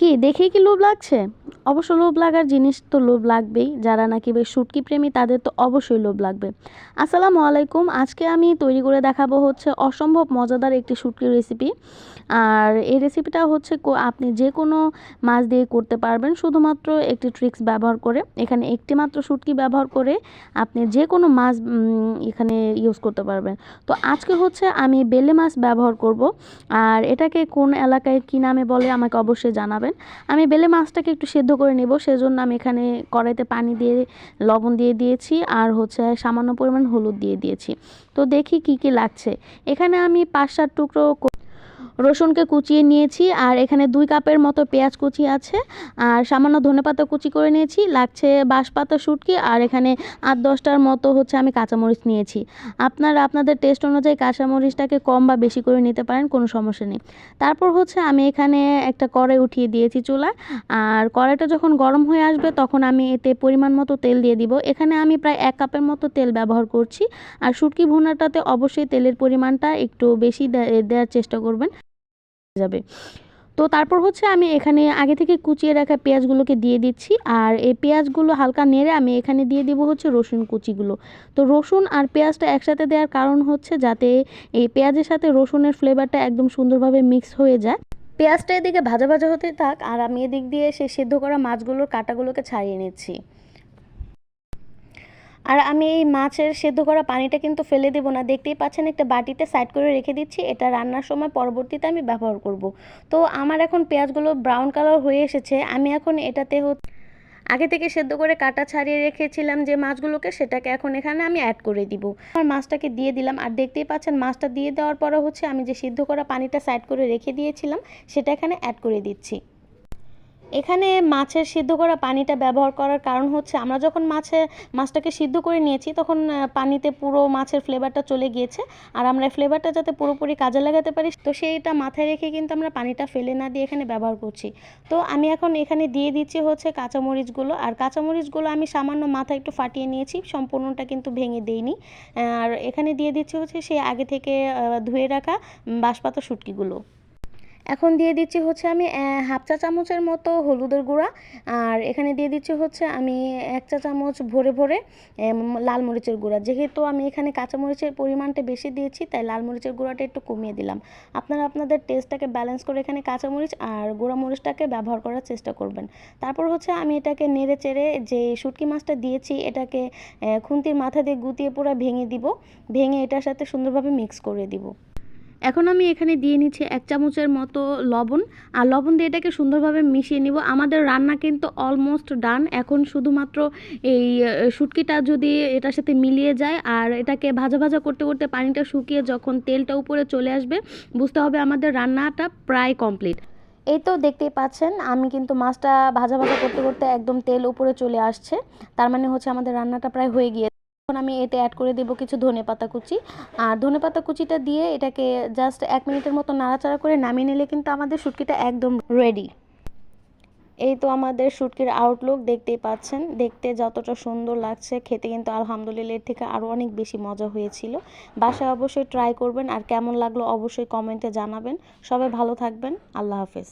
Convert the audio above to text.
কি দেখেই কি লোভ লাগছে? অবশ্য লোভ লাগার জিনিস তো লোভ লাগবেই। যারা নাকি বেশ শুটকি প্রেমী, তাদের তো অবশ্যই লোভ লাগবে। আসসালামু আলাইকুম। আজকে আমি তৈরি করে দেখাবো হচ্ছে অসম্ভব মজাদার একটি শুটকির রেসিপি আর এই রেসিপিটা হচ্ছে আপনি যে কোনো মাছ দিয়ে করতে পারবেন। শুধুমাত্র একটি ট্রিক্স ব্যবহার করে। এখানে একটি মাত্র শুটকি ব্যবহার করে আপনি যে কোনো মাছ এখানে ইউজ করতে পারবেন। তো আজকে হচ্ছে আমি বেলে মাছ ব্যবহার করব। আর এটাকে কোন এলাকায় কী নামে বলে আমাকে অবশ্যই জানাবেন। আমি বেলে মাছটাকে একটু সেদ্ধ করে নেব। সেজন্য আমি এখানে কড়াইতে পানি দিয়ে, লবণ দিয়ে দিয়েছি আর হচ্ছে সামান্য পরিমাণ হলুদ দিয়ে দিয়েছি। তো দেখি কি কি লাগছে। এখানে আমি পাঁচ সাত টুকরো রসুনকে কুচিয়ে নিয়েছি, আর এখানে দুই কাপের মতো পেঁয়াজ কুচি আছে, আর সামান্য ধনেপাতা কুচি করে নিয়েছি, লাগছে বাঁশপাতা শুটকি, আর এখানে আট দশটার মতো হচ্ছে আমি কাঁচামরিচ নিয়েছি। আপনারা আপনাদের টেস্ট অনুযায়ী কাঁচামরিচটাকে কম বা বেশি করে নিতে পারেন, কোনো সমস্যা নেই। তারপর হচ্ছে আমি এখানে একটা কড়াই উঠিয়ে দিয়েছি চুলায় আর কড়াইটা যখন গরম হয়ে আসবে তখন আমি এতে পরিমাণ মতো তেল দিয়ে দিব। এখানে আমি প্রায় এক কাপের মতো তেল ব্যবহার করছি, আর শুটকি ভুনাটাতে অবশ্যই তেলের পরিমাণটা একটু বেশি দেওয়ার চেষ্টা করবেন। যাবে। তো তারপর হচ্ছে আমি এখানে আগে থেকে কুচিয়ে রাখা পেঁয়াজগুলোকে দিয়ে দিচ্ছি। আর এই পেঁয়াজগুলো হালকা নেড়ে আমি এখানে দিয়ে দিব হচ্ছে রসুন কুচিগুলো। তো রসুন আর পেঁয়াজটা একসাথে দেওয়ার কারণ হচ্ছে যাতে এই পেঁয়াজের সাথে রসুনের ফ্লেভারটা একদম সুন্দরভাবে মিক্স হয়ে যায়। পেঁয়াজটা এদিকে ভাজা ভাজা হতে থাক। আর আমি এদিক দিয়ে সে সেদ্ধ করা মাছগুলোর কাটাগুলোকে ছাড়িয়ে নিচ্ছি। আর আমি এই মাছের সেদ্ধ করা পানিটা কিন্তু ফেলে দেবো না। দেখতেই পাচ্ছেন, একটা বাটিতে সাইড করে রেখে দিচ্ছি। এটা রান্নার সময় পরবর্তীতে আমি ব্যবহার করব। তো আমার এখন পেঁয়াজগুলো ব্রাউন কালার হয়ে এসেছে। আমি এখন এটাতে আগে থেকে সেদ্ধ করে কাটা ছাড়িয়ে রেখেছিলাম যে মাছগুলোকে, সেটাকে এখন এখানে আমি অ্যাড করে দিব। আর মাছটাকে দিয়ে দিলাম। আর দেখতেই পাচ্ছেন, মাছটা দিয়ে দেওয়ার পরে হচ্ছে আমি যে সিদ্ধ করা পানিটা সাইড করে রেখে দিয়েছিলাম, সেটা এখানে অ্যাড করে দিচ্ছি। এখানে মাছের সিদ্ধ করা পানিটা ব্যবহার করার কারণ হচ্ছে আমরা যখন মাছে, মাছটাকে সিদ্ধ করে নিয়েছি তখন পানিতে পুরো মাছের ফ্লেভারটা চলে গিয়েছে। আর আমরা ফ্লেভারটা যাতে পুরোপুরি কাজে লাগাতে পারি, তো সেইটা মাথায় রেখে কিন্তু আমরা পানিটা ফেলে না দিয়ে এখানে ব্যবহার করছি। তো আমি এখন এখানে দিয়ে দিচ্ছি হচ্ছে কাঁচামরিচগুলো। আর কাঁচামরিচগুলো আমি সামান্য মাথা একটু ফাটিয়ে নিয়েছি, সম্পূর্ণটা কিন্তু ভেঙে দেইনি। আর এখানে দিয়ে দিচ্ছি হচ্ছে সেই আগে থেকে ধুয়ে রাখা বাঁশপাতা শুটকিগুলো। এখন দিয়ে দিচ্ছি হচ্ছে আমি হাফ চা চামচের মতো হলুদের গুঁড়া। আর এখানে দিয়ে দিচ্ছি হচ্ছে আমি এক চা চামচ ভরে ভরে লাল মরিচের গুঁড়া। যেহেতু আমি এখানে কাঁচামরিচের পরিমাণটা বেশি দিয়েছি, তাই লাল মরিচের গুঁড়াটা একটু কমিয়ে দিলাম। আপনারা আপনাদের টেস্টটাকে ব্যালেন্স করে এখানে কাঁচামরিচ আর গুঁড়া মরিচটাকে ব্যবহার করার চেষ্টা করবেন। তারপর হচ্ছে আমি এটাকে নেড়ে চেড়ে যে শুটকি মাছটা দিয়েছি, এটাকে খুন্তির মাথা দিয়ে গুতিয়ে পুরো ভেঙে দিব। ভেঙে এটার সাথে সুন্দরভাবে মিক্স করে দিব। এখন আমি এখানে দিয়ে নিচ্ছি এক চামচের মতো লবণ। আর লবণ দিয়ে এটাকে সুন্দরভাবে মিশিয়ে নিব। আমাদের রান্না কিন্তু অলমোস্ট ডান এখন শুধুমাত্র এই শুটকিটা যদি এটার সাথে মিলিয়ে যায় আর এটাকে ভাজা ভাজা করতে করতে পানিটা শুকিয়ে যখন তেলটা উপরে চলে আসবে, বুঝতে হবে আমাদের রান্নাটা প্রায় কমপ্লিট এই তো দেখতেই পাচ্ছেন, আমি কিন্তু মাছটা ভাজা ভাজা করতে করতে একদম তেল উপরে চলে আসছে। তার মানে হচ্ছে আমাদের রান্নাটা প্রায় হয়ে গিয়ে এখন আমি এতে অ্যাড করে দেবো কিছু ধনে পাতা কুচি। আর ধনে পাতা কুচিটা দিয়ে এটাকে জাস্ট এক মিনিটের মতো নাড়াচাড়া করে নামিয়ে নিলে কিন্তু আমাদের শুটকিটা একদম রেডি এই তো আমাদের শুটকির আউটলুক দেখতেই পাচ্ছেন। দেখতে যতটা সুন্দর লাগছে, খেতে কিন্তু আলহামদুলিল্লাহ এর থেকে আরও অনেক বেশি মজা হয়েছিল। বাসায় অবশ্যই ট্রাই করবেন। আর কেমন লাগল অবশ্যই কমেন্টে জানাবেন। সবাই ভালো থাকবেন। আল্লাহ হাফেজ।